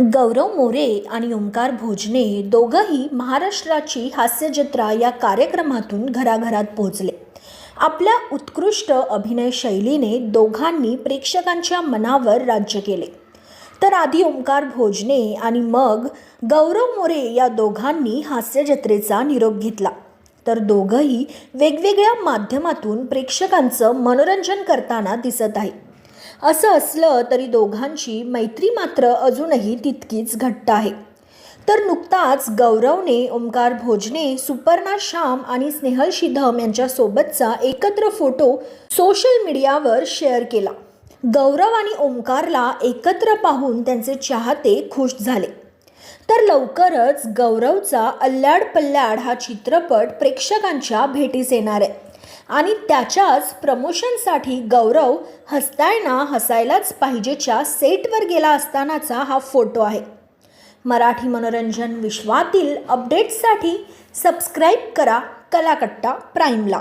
गौरव मोरे आणि ओंकार भोजने दोघंही महाराष्ट्राची हास्यजत्रा या कार्यक्रमातून घराघरात पोहोचले. आपल्या उत्कृष्ट अभिनय शैलीने दोघांनी प्रेक्षकांच्या मनावर राज्य केले. तर आधी ओंकार भोजने आणि मग गौरव मोरे या दोघांनी हास्यजत्रेचा निरोप घेतला. तर दोघंही वेगवेगळ्या माध्यमातून प्रेक्षकांचं मनोरंजन करताना दिसत आहे. असं असलं तरी दोघांची मैत्री मात्र अजूनही तितकीच घट्ट आहे. तर नुकताच गौरवने ओंकार भोजने सुपर्णा श्याम आणि स्नेहल शिधम यांच्यासोबतचा एकत्र फोटो सोशल मीडियावर शेअर केला. गौरव आणि ओंकारला एकत्र पाहून त्यांचे चाहते खुश झाले. तर लवकरच गौरवचा अल्ल्याड पल्ल्याड हा चित्रपट प्रेक्षकांच्या भेटीस येणार आहे. आणि त्याच्याच प्रमोशनसाठी गौरव हसतायना हसायलाच पाहिजेच्या सेटवर गेला असतानाचा हा फोटो आहे. मराठी मनोरंजन विश्वातील अपडेट्ससाठी सबस्क्राईब करा कलाकट्टा प्राईमला.